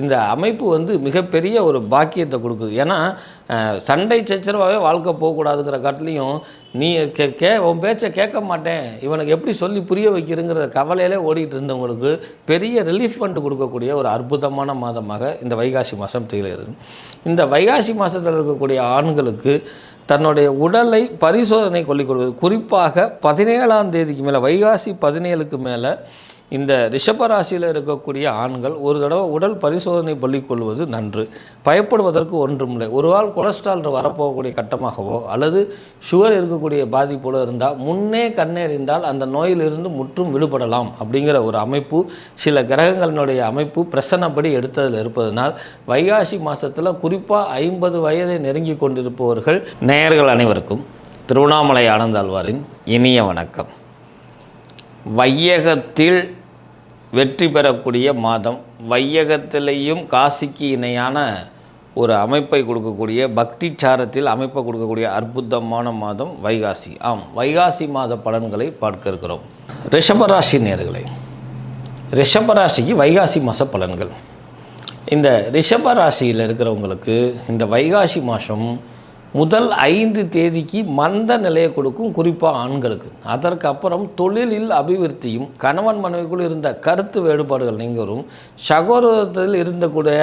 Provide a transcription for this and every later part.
இந்த அமைப்பு வந்து மிகப்பெரிய ஒரு பாக்கியத்தை கொடுக்குது. ஏன்னா சண்டை சச்சரவாகவே வாழ்க்கை போகக்கூடாதுங்கிற காட்டிலையும் நீ கே கே உன் பேச்சை கேட்க மாட்டேன் இவனுக்கு எப்படி சொல்லி புரிய வைக்கிறங்கிற கவலையிலே ஓடிட்டு இருந்தவங்களுக்கு பெரிய ரிலீஃப் ஃபண்ட் கொடுக்கக்கூடிய ஒரு அற்புதமான மாதமாக இந்த வைகாசி மாதம் திகழ்கிறது. இந்த வைகாசி மாதத்தில் இருக்கக்கூடிய ஆண்களுக்கு தன்னுடைய உடலை பரிசோதனை கொள்ளிக்கொள்வது குறிப்பாக பதினேழாம் தேதிக்கு மேலே வைகாசி பதினேழுக்கு மேலே இந்த ரிஷபராசியில் இருக்கக்கூடிய ஆண்கள் ஒரு தடவை உடல் பரிசோதனை பள்ளிக்கொள்வது நன்று. பயப்படுவதற்கு ஒன்றுமில்லை ஒரு ஆள் கொலஸ்ட்ரால் வரப்போகக்கூடிய கட்டமாகவோ அல்லது சுகர் இருக்கக்கூடிய பாதிப்போல இருந்தால் முன்னே கண்ணேறிந்தால் அந்த நோயிலிருந்து முற்றும் விடுபடலாம் அப்படிங்கிற ஒரு அமைப்பு சில கிரகங்களினுடைய அமைப்பு பிரசன்னப்படி எடுத்ததில் இருப்பதனால் வைகாசி மாதத்தில் குறிப்பாக ஐம்பது வயதை நெருங்கி கொண்டிருப்பவர்கள் நேயர்கள் அனைவருக்கும் திருவண்ணாமலை ஆனந்தாழ்வாரின் இனிய வணக்கம். வையகத்தில் வெற்றி பெறக்கூடிய மாதம். வையகத்திலையும் காசிக்கு இணையான ஒரு அமைப்பை கொடுக்கக்கூடிய பக்தி சாரத்தில் அமைப்பை கொடுக்கக்கூடிய அற்புதமான மாதம் வைகாசி. ஆம் வைகாசி மாத பலன்களை பார்க்க இருக்கிறோம். ரிஷபராசி நேர்களை ரிஷபராசிக்கு வைகாசி மாத பலன்கள். இந்த ரிஷபராசியில் இருக்கிறவங்களுக்கு இந்த வைகாசி மாதம் முதல் ஐந்து தேதிக்கு மந்த நிலையை கொடுக்கும் குறிப்பாக ஆண்களுக்கு. அதற்கு அப்புறம் தொழிலில் அபிவிருத்தியும் கணவன் மனைவிக்குள் இருந்த கருத்து வேறுபாடுகள் நீங்களும் சகோதரத்தில் இருந்தக்கூடிய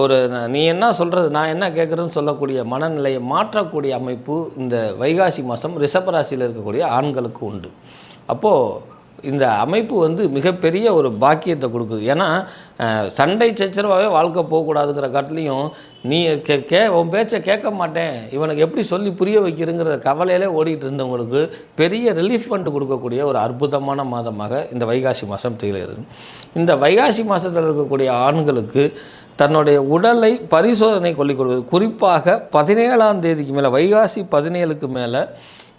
ஒரு நீ என்ன சொல்கிறது நான் என்ன கேட்குறேன்னு சொல்லக்கூடிய மனநிலையை மாற்றக்கூடிய அமைப்பு இந்த வைகாசி மாதம் ரிஷபராசியில் இருக்கக்கூடிய ஆண்களுக்கு உண்டு. அப்போது இந்த அமைப்பு வந்து மிகப்பெரிய ஒரு பாக்கியத்தை கொடுக்குது. ஏன்னா சண்டை சச்சரவாகவே வாழ்க்கை போகக்கூடாதுங்கிற காட்டிலையும் நீ கே கே உன் பேச்சை கேட்க மாட்டேன். இவனுக்கு எப்படி சொல்லி புரிய வைக்கிறங்கிற கவலையிலே ஓடிக்கிட்டு இருந்தவங்களுக்கு பெரிய ரிலீஃப் ஃபண்ட் கொடுக்கக்கூடிய ஒரு அற்புதமான மாதமாக இந்த வைகாசி மாதம் திகழ்கிறது. இந்த வைகாசி மாதத்தில் இருக்கக்கூடிய ஆண்களுக்கு தன்னுடைய உடலை பரிசோதனை கொள்ளிக்கொள்வது குறிப்பாக பதினேழாம் தேதிக்கு மேலே வைகாசி பதினேழுக்கு மேலே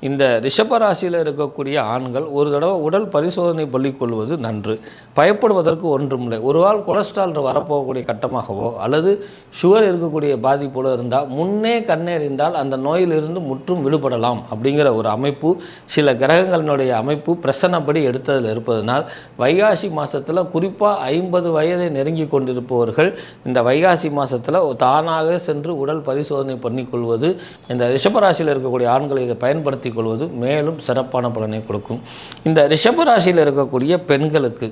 இந்த ரிஷபராசியில் இருக்கக்கூடிய ஆண்கள் ஒரு தடவை உடல் பரிசோதனை பண்ணிக்கொள்வது நன்று. பயப்படுவதற்கு ஒன்றுமில்லை ஒரு ஆள் கொலஸ்ட்ரால் வரப்போகக்கூடிய கட்டமாகவோ அல்லது சுகர் இருக்கக்கூடிய பாதிப்போல இருந்தால் முன்னே கண்ணெறிந்தால் அந்த நோயிலிருந்து முற்றும் விடுபடலாம் அப்படிங்கிற ஒரு அமைப்பு சில கிரகங்களினுடைய அமைப்பு பிரசன்னப்படி எடுத்ததில் இருப்பதனால் வைகாசி மாதத்தில் குறிப்பாக ஐம்பது வயதை நெருங்கி கொண்டிருப்பவர்கள் இந்த வைகாசி மாதத்தில் தானாக சென்று உடல் பரிசோதனை பண்ணிக்கொள்வது இந்த ரிஷபராசியில் இருக்கக்கூடிய ஆண்களை இதை பயன்படுத்தி கொள்வது மேலும் சிறப்பான பலனை கொடுக்கும். இந்த ரிஷபராசியில் இருக்கக்கூடிய பெண்களுக்கு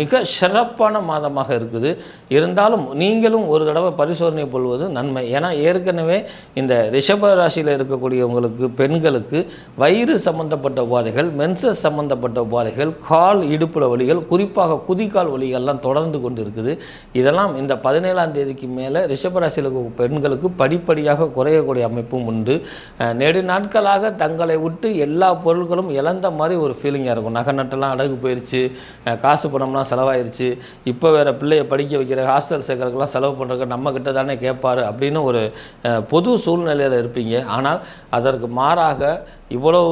மிக சிறப்பான மாதமாக இருக்குது. இருந்தாலும் நீங்களும் ஒரு தடவை பரிசோதனை கொள்வது நன்மை. ஏன்னா ஏற்கனவே இந்த ரிஷபராசியில் இருக்கக்கூடியவங்களுக்கு பெண்களுக்கு வயிறு சம்பந்தப்பட்ட உபாதைகள் மென்சஸ் சம்பந்தப்பட்ட உபாதைகள் கால் இடுப்புல வலிகள் குறிப்பாக குதிக்கால் வலிகள்லாம் தொடர்ந்து கொண்டு இருக்குது இதெல்லாம் இந்த பதினேழாம் தேதிக்கு மேலே ரிஷபராசியில் பெண்களுக்கு படிப்படியாக குறையக்கூடிய அமைப்பும் உண்டு. நெடு நாட்களாக தங்களை விட்டு எல்லா பொருட்களும் இழந்த மாதிரி ஒரு ஃபீலிங்காக இருக்கும். நகை நட்டெல்லாம் அடகு போயிடுச்சு காசு பணம்லாம் செலவாயிருச்சு. இப்போ வேறு பிள்ளைய படிக்க வைக்கிற ஹாஸ்டல் சேர்க்கறதுக்கெல்லாம் செலவு பண்ணுறதுக்கு நம்ம தானே கேட்பாரு அப்படின்னு ஒரு பொது சூழ்நிலையில் இருப்பீங்க. ஆனால் அதற்கு மாறாக இவ்வளவு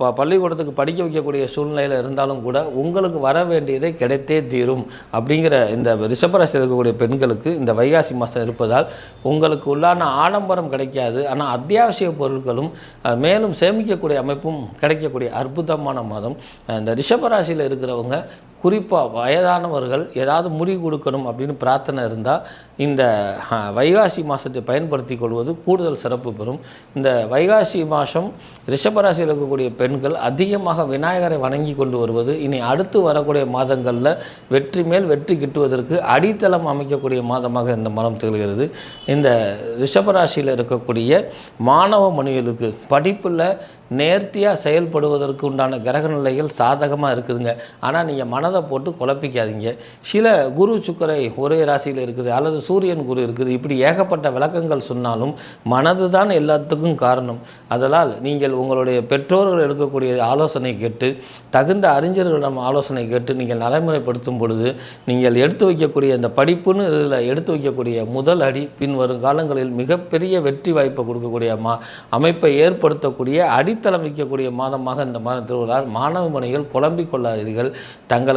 ப பள்ளிக்கூடத்துக்கு படிக்க வைக்கக்கூடிய சூழ்நிலையில் இருந்தாலும் கூட உங்களுக்கு வர வேண்டியதை கிடைத்தே தீரும் அப்படிங்கிற இந்த ரிஷபராசியில் இருக்கக்கூடிய பெண்களுக்கு இந்த வைகாசி மாதம் இருப்பதால் உங்களுக்கு உள்ளான ஆடம்பரம் கிடைக்காது. ஆனால் அத்தியாவசிய பொருட்களும் மேலும் சேமிக்கக்கூடிய அமைப்பும் கிடைக்கக்கூடிய அற்புதமான மாதம். இந்த ரிஷபராசியில் இருக்கிறவங்க குறிப்பாக வயதானவர்கள் ஏதாவது முடி கொடுக்கணும் அப்படின்னு பிரார்த்தனை இருந்தால் இந்த வைகாசி மாதத்தை பயன்படுத்தி கொள்வது கூடுதல் சிறப்பு பெறும். இந்த வைகாசி மாதம் ரிஷபராசியில் இருக்கக்கூடிய பெண்கள் அதிகமாக விநாயகரை வணங்கி கொண்டு வருவது இனி அடுத்து வரக்கூடிய மாதங்களில் வெற்றி மேல் வெற்றி கிட்டுவதற்கு அடித்தளம் அமைக்கக்கூடிய மாதமாக இந்த மனம் திகழ்கிறது. இந்த ரிஷபராசியில் இருக்கக்கூடிய மாணவ மணிகளுக்கு படிப்பில் நேர்த்தியாக செயல்படுவதற்கு உண்டான கிரக நிலைகள் சாதகமாக இருக்குதுங்க. ஆனால் நீங்கள் மனதை போட்டு குழப்பிக்காதீங்க. சில குரு சுக்கரை ஒரே ராசியில் இருக்குது அல்லது சூரியன் குரு இருக்குது. இப்படி ஏகப்பட்ட விளக்கங்கள் சொன்னாலும் மனது தான் எல்லாத்துக்கும் காரணம். அதனால் நீங்கள் உங்களுடைய பெற்றோர்கள் எடுக்கக்கூடிய ஆலோசனை கேட்டு தகுந்த அறிஞர்களிடம் ஆலோசனை கேட்டு நீங்கள் நடைமுறைப்படுத்தும் பொழுது நீங்கள் எடுத்து வைக்கக்கூடிய இந்த படிப்புன்னு இதில் எடுத்து வைக்கக்கூடிய முதல் அடி பின் வரும் காலங்களில் மிகப்பெரிய வெற்றி வாய்ப்பை கொடுக்கக்கூடிய மா அமைப்பை ஏற்படுத்தக்கூடிய அடித்தளம் வைக்கக்கூடிய மாதமாக இந்த மாதம் திருவிழா மாணவ மணிகள் குழம்பிக் கொள்ளாதீர்கள்.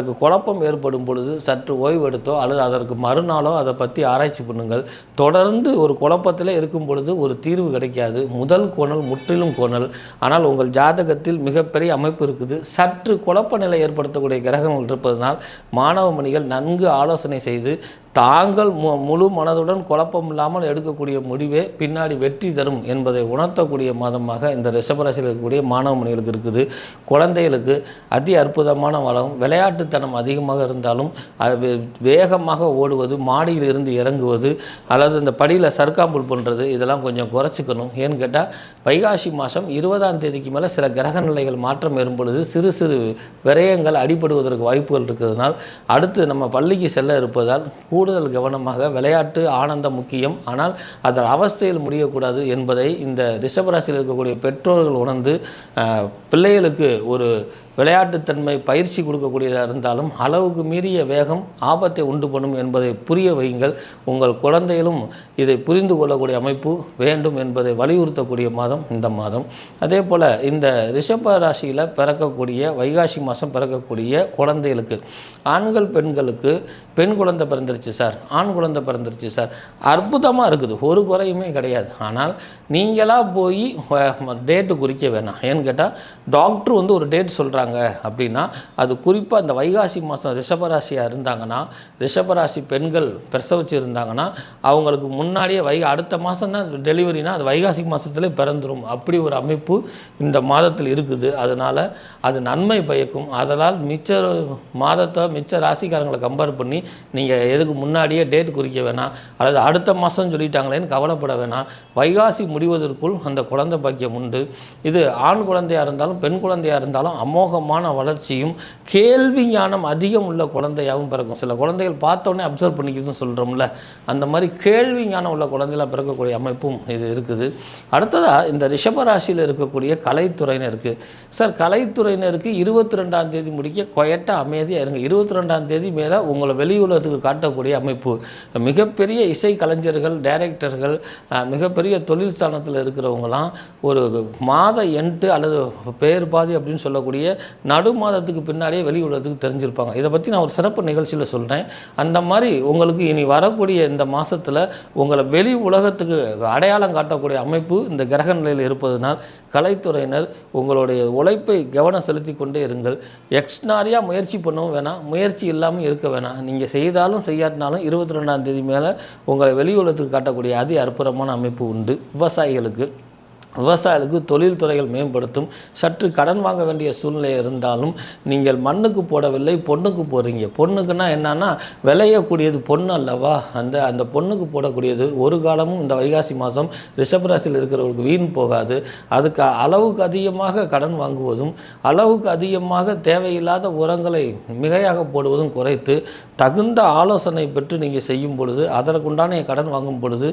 உங்களுக்கு குழப்பம் ஏற்படும் பொழுது சற்று ஓய்வெடுத்தோ அல்லது அதற்கு மறுநாளோ அதை பற்றி ஆராய்ச்சி பண்ணுங்கள். தொடர்ந்து ஒரு குழப்பத்தில் இருக்கும் பொழுது ஒரு தீர்வு கிடைக்காது. முதல் கோணல் முற்றிலும் கோணல். ஆனால் உங்கள் ஜாதகத்தில் மிகப்பெரிய அமைப்பு இருக்குது. சற்று குழப்ப நிலை ஏற்படுத்தக்கூடிய கிரகங்கள் இருப்பதனால் மாணவ மணிகள் நன்கு ஆலோசனை செய்து தாங்கள் மு முழு மனதுடன் குழப்பம் இல்லாமல் எடுக்கக்கூடிய முடிவே பின்னாடி வெற்றி தரும் என்பதை உணர்த்தக்கூடிய மாதமாக இந்த ரிஷபராசியில் இருக்கக்கூடிய மாணவ மணிகளுக்கு இருக்குது. குழந்தைகளுக்கு அதி அற்புதமான வளம் விளையாட்டுத்தனம் அதிகமாக இருந்தாலும் அது வே- வேகமாக ஓடுவது மாடியில் இருந்து இறங்குவது அல்லது இந்த படியில் சர்க்காம்புல் பண்ணுறது இதெல்லாம் கொஞ்சம் குறைச்சிக்கணும். ஏன்னு கேட்டால் வைகாசி மாதம் இருபதாம் தேதிக்கு மேலே சில கிரக நிலைகள் மாற்றம் ஏறும்பொழுது சிறு சிறு விரயங்கள் அடிபடுவதற்கு வாய்ப்புகள் இருக்கிறதுனால் அடுத்து நம்ம பள்ளிக்கு செல்ல இருப்பதால் கூடுதல் கவனமாக விளையாட்டு ஆனந்தம் முக்கியம். ஆனால் அதன் அவஸ்தையில் முடியக்கூடாது என்பதை இந்த ரிஷபராசியில் இருக்கக்கூடிய பெற்றோர்கள் உணர்ந்து பிள்ளைகளுக்கு ஒரு விளையாட்டுத்தன்மை பயிற்சி கொடுக்கக்கூடியதாக இருந்தாலும் அளவுக்கு மீறிய வேகம் ஆபத்தை உண்டு பண்ணும் என்பதை புரிய வையுங்கள். உங்கள் குழந்தையிலும் இதை புரிந்து கொள்ளக்கூடிய அமைப்பு வேண்டும் என்பதை வலியுறுத்தக்கூடிய மாதம் இந்த மாதம். அதே போல் இந்த ரிஷப ராசியில் பிறக்கக்கூடிய வைகாசி மாதம் பிறக்கக்கூடிய குழந்தைகளுக்கு ஆண்கள் பெண்களுக்கு பெண் குழந்தை பிறந்துருச்சு சார். ஆண் குழந்தை பிறந்துருச்சு சார். அற்புதமாக இருக்குது. ஒரு குறையுமே கிடையாது. ஆனால் நீங்களாக போய் டேட்டு குறிக்க வேணாம். ஏன்னு கேட்டால் டாக்டர் வந்து ஒரு டேட் சொல்கிறாங்க அப்படின்னா அது குறிப்பாக அந்த வைகாசி மாதம் ரிஷபராசியாக இருந்தாங்கன்னா ரிஷபராசி பெண்கள் பிரசவிச்சு இருந்தாங்கன்னா அவங்களுக்கு முன்னாடியே வை அடுத்த மாதம் தான் டெலிவரினா அது வைகாசி மாதத்துலேயே பிறந்துடும் அப்படி ஒரு அமைப்பு இந்த மாதத்தில் இருக்குது. அதனால் அது நன்மை பயக்கும். அதனால் மிச்ச மாதத்தை மிச்ச ராசிக்காரங்களை கம்பேர் பண்ணி நீங்கள் எதுக்கு முன்னாடியே டேட் குறிக்க வேணாம் அல்லது அடுத்த மாதம் சொல்லிட்டாங்களேன்னு கவலைப்பட வேணாம். வைகாசி முடிவதற்குள் அந்த குழந்தை பாக்கியம் உண்டு. இது ஆண் குழந்தையாக இருந்தாலும் பெண் குழந்தையாக இருந்தாலும் அமோகமான வளர்ச்சியும் கேள்வி ஞானம் அதிகம் உள்ள குழந்தையாகவும் பிறக்கும். சில குழந்தைகள் பார்த்தோன்னே அப்சர்வ் பண்ணிக்கிதுன்னு சொல்கிறோம்ல அந்த மாதிரி கேள்வி ஞானம் உள்ள குழந்தைகளாக பிறக்கக்கூடிய அமைப்பும் இது இருக்குது. அடுத்ததாக இந்த ரிஷபராசியில் இருக்கக்கூடிய கலைத்துறையினருக்கு. சார் கலைத்துறையினருக்கு இருபத்தி ரெண்டாம் தேதி முடிக்க கொயட்டாக அமைதியாக இருங்க. இருபத்தி ரெண்டாம் தேதி மேலே உங்களை வெளி உலகத்துக்கு காட்டக்கூடிய அமைப்பு. மிகப்பெரிய இசை கலைஞர்கள் டைரக்டர்கள் மிகப்பெரிய தொழில் ஸ்தானத்தில் இருக்கிறவங்களாம் ஒரு மாத எண்டு அல்லது பேர் பாதி அப்படின்னு சொல்லக்கூடிய நடு மாதத்துக்கு பின்னாடியே வெளியுலகத்துக்கு தெரிஞ்சிருப்பாங்க. இதை பற்றி நான் ஒரு சிறப்பு நிகழ்ச்சியில் சொல்கிறேன் அந்த மாதிரி உங்களுக்கு இனி வரக்கூடிய இந்த மாதத்தில் உங்களை வெளி உலகத்துக்கு அடையாளம் காட்டக்கூடிய அமைப்பு இந்த கிரக நிலையில் இருப்பதனால் கலைத்துறையினர் உங்களுடைய உழைப்பை கவனம் செலுத்தி கொண்டே இருங்கள். எக்ஸ்ட்ராரியாக முயற்சி பண்ணவும் வேணாம். முயற்சி இல்லாமல் இருக்க வேணாம். நீங்கள் செய்தாலும் செய்யாட்டினாலும் இருபத்தி ரெண்டாம் தேதி மேலே உங்களை வெளி உலகத்துக்கு காட்டக்கூடிய அதி அற்புதமான அமைப்பு உண்டு. விவசாயிகளுக்கு. விவசாயிகளுக்கு தொழில்துறைகள் மேம்படுத்தும் சற்று கடன் வாங்க வேண்டிய சூழ்நிலை இருந்தாலும் நீங்கள் மண்ணுக்கு போடவில்லை பொண்ணுக்கு போடுறீங்க. பொண்ணுக்குன்னா என்னன்னா விளையக்கூடியது பொண்ணு அல்லவா? அந்த அந்த பொண்ணுக்கு போடக்கூடியது ஒரு காலமும் இந்த வைகாசி மாதம் ரிஷபராசியில் இருக்கிறவங்களுக்கு வீண் போகாது. அதுக்கு அளவுக்கு அதிகமாக கடன் வாங்குவதும் அளவுக்கு அதிகமாக தேவையில்லாத உரங்களை மிகையாக போடுவதும் குறைத்து தகுந்த ஆலோசனை பெற்று நீங்கள் செய்யும் பொழுது அதற்குண்டான கடன் வாங்கும் பொழுது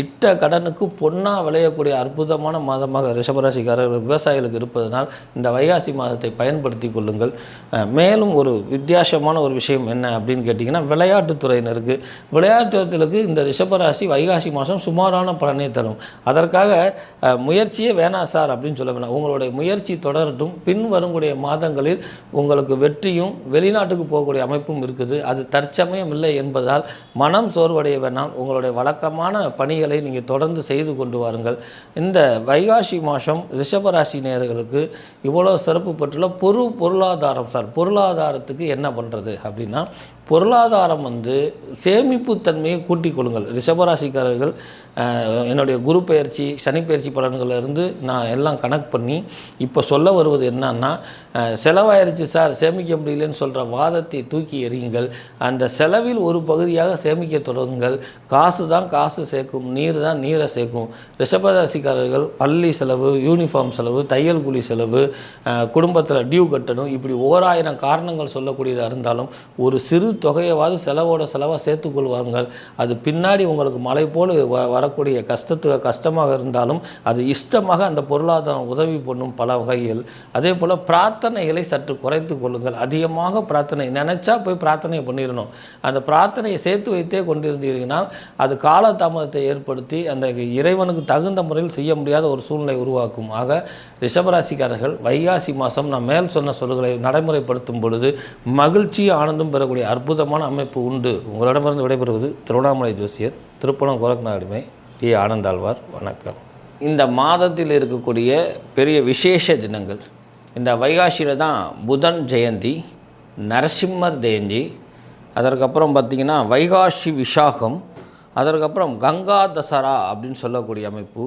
இட்ட கடனுக்கு பொண்ணாக விளையக்கூடிய அற்புதமான மாதமாக ரிஷபராசிக்காரர்கள் விவசாயிகளுக்கு இருப்பதனால் இந்த வைகாசி மாதத்தை பயன்படுத்தி கொள்ளுங்கள். மேலும் ஒரு வித்தியாசமான ஒரு விஷயம் என்ன அப்படின்னு கேட்டிங்கன்னா விளையாட்டுத்துறையினருக்கு விளையாட்டுத்துறைக்கு இந்த ரிஷபராசி வைகாசி மாதம் சுமாரான பலனை தரும். அதற்காக முயற்சியே வேணாம் சார் அப்படின்னு சொல்ல வேணாம். உங்களுடைய முயற்சி தொடரட்டும். பின் வரக்கூடிய மாதங்களில் உங்களுக்கு வெற்றியும் வெளிநாட்டுக்கு போகக்கூடிய அமைப்பும் இருக்குது. அது தற்சமயம் இல்லை என்பதால் மனம் சோர்வடைய வேணாம். உங்களுடைய வழக்கமான பணிகளை நீங்கள் தொடர்ந்து செய்து கொண்டு வாருங்கள். இந்த வைகாசி மாதம் ரிஷபராசி நேர்களுக்கு இவ்வளோ சிறப்பு பெற்றுள்ள பொரு பொருளாதாரம் சார் பொருளாதாரத்துக்கு என்ன பண்ணுறது அப்படின்னா பொருளாதாரம் வந்து சேமிப்பு தன்மையை கூட்டிக் கொள்ளுங்கள். ரிஷபராசிக்காரர்கள் என்னுடைய குரு பயிற்சி சனி பயிற்சி பலன்கள்ல இருந்து நான் எல்லாம் கணக்கு பண்ணி இப்போ சொல்ல வருவது என்னன்னா செலவாயிருச்சு சார் சேமிக்க முடியலன்னு சொல்கிற வாதத்தை தூக்கி எறியுங்கள். அந்த செலவில் ஒரு பகுதியாக சேமிக்க தொடங்குங்கள். காசு தான் காசு சேர்க்கும் நீர் தான் நீரை சேர்க்கும். ரிஷபராசிக்காரர்கள் பள்ளி செலவு யூனிஃபார்ம் செலவு தையல் கூலி செலவு குடும்பத்தில் டியூ கட்டணும் இப்படி ஓராயிரம் காரணங்கள் சொல்லக்கூடியதாக இருந்தாலும் ஒரு சிறு தொகையவாவது செலவோட செலவாக சேர்த்துக்கொள்வார்கள் அது பின்னாடி உங்களுக்கு மலை போல் வ வரக்கூடிய கஷ்டத்துக்கு கஷ்டமாக இருந்தாலும் அது இஷ்டமாக அந்த பொருளாதாரம் உதவி பண்ணும் பல வகையில். அதே போல் பிரார்த்தனைகளை சற்று குறைத்து கொள்ளுங்கள். அதிகமாக பிரார்த்தனை நினச்சா போய் பிரார்த்தனை பண்ணிடணும் அந்த பிரார்த்தனையை சேர்த்து வைத்தே கொண்டிருந்தீர்கள்னால் அது காலதாமதத்தை ஏற்படுத்தி அந்த இறைவனுக்கு தகுந்த முறையில் செய்ய முடியாத ஒரு சூழ்நிலை உருவாக்கும். ஆக ரிஷபராசிக்காரர்கள் வைகாசி மாதம் நான் மேல் சொன்ன சொல்களை நடைமுறைப்படுத்தும் பொழுது மகிழ்ச்சி ஆனந்தம் பெறக்கூடிய அற்புதமான அமைப்பு உண்டு. உங்களிடமிருந்து விடைபெறுவது திருவண்ணாமலை ஜோசியர் திருப்பணம் கோரக்நாடுமை டி. ஆனந்தாழ்வார் வணக்கம். இந்த மாதத்தில் இருக்கக்கூடிய பெரிய விசேஷ தினங்கள் இந்த வைகாசியில் தான் புதன் ஜெயந்தி நரசிம்மர் ஜெயந்தி அதற்கப்புறம் பார்த்திங்கன்னா வைகாசி விசாகம் அதற்கப்புறம் கங்கா தசரா அப்படின்னு சொல்லக்கூடிய அமைப்பு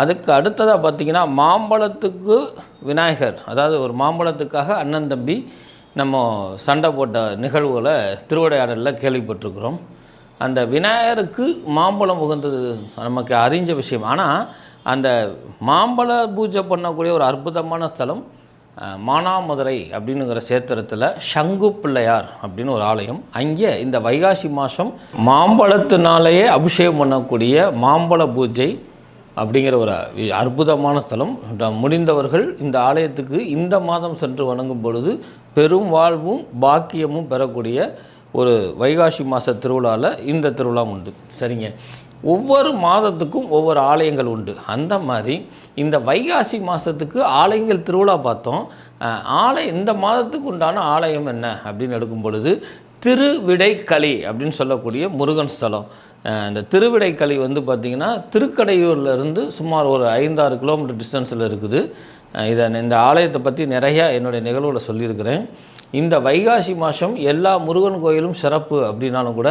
அதுக்கு அடுத்ததாக பார்த்திங்கன்னா மாம்பழத்துக்கு விநாயகர். அதாவது ஒரு மாம்பழத்துக்காக அண்ணன் தம்பி நம்ம சண்டை போட்ட நிகழ்வுகளை திருவிடையாடலில் கேள்விப்பட்டிருக்கிறோம். அந்த விநாயகருக்கு மாம்பழம் உகந்தது நமக்கு அறிஞ்ச விஷயம். ஆனால் அந்த மாம்பழ பூஜை பண்ணக்கூடிய ஒரு அற்புதமான ஸ்தலம் மானாமதுரை அப்படின்னுங்கிற சேத்திரத்தில் சங்கு பிள்ளையார் அப்படின்னு ஒரு ஆலயம். அங்கே இந்த வைகாசி மாதம் மாம்பழத்தினாலேயே அபிஷேகம் பண்ணக்கூடிய மாம்பழ பூஜை அப்படிங்கிற ஒரு அற்புதமான ஸ்தலம். முடிந்தவர்கள் இந்த ஆலயத்துக்கு இந்த மாதம் சென்று வணங்கும் பொழுது பெரும் வாழ்வும் பாக்கியமும் பெறக்கூடிய ஒரு வைகாசி மாத திருவிழாவில் இந்த திருவிழா உண்டு. சரிங்க. ஒவ்வொரு மாதத்துக்கும் ஒவ்வொரு ஆலயங்கள் உண்டு. அந்த மாதிரி இந்த வைகாசி மாதத்துக்கு ஆலயங்கள் திருவிழா பார்த்தோம். ஆலயம் இந்த மாதத்துக்கு உண்டான ஆலயம் என்ன அப்படின்னு எடுக்கும் பொழுது திருவிடைக்களி அப்படின்னு சொல்லக்கூடிய முருகன் ஸ்தலம். இந்த திருவிடைக்களி வந்து பார்த்திங்கன்னா திருக்கடையூர்லேருந்து சுமார் ஒரு ஐந்தாறு கிலோமீட்டர் டிஸ்டன்ஸில் இருக்குது. இதை இந்த ஆலயத்தை பற்றி நிறையா என்னுடைய நிகழ்வில் சொல்லியிருக்கிறேன். இந்த வைகாசி மாதம் எல்லா முருகன் கோயிலும் சிறப்பு அப்படின்னாலும் கூட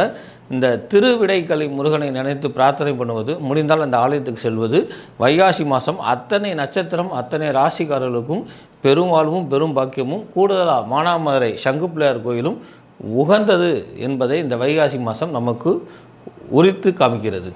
இந்த திருவிடைக்கலை முருகனை நினைத்து பிரார்த்தனை பண்ணுவது முடிந்தால் அந்த ஆலயத்துக்கு செல்வது வைகாசி மாதம் அத்தனை நட்சத்திரம் அத்தனை ராசிக்காரர்களுக்கும் பெரும் வாழ்வும் பெரும் பாக்கியமும் கூடுதலாக மானாமதுரை சங்கு பிள்ளையார் கோயிலும் உகந்தது என்பதை இந்த வைகாசி மாதம் நமக்கு உரித்து காமிக்கிறது.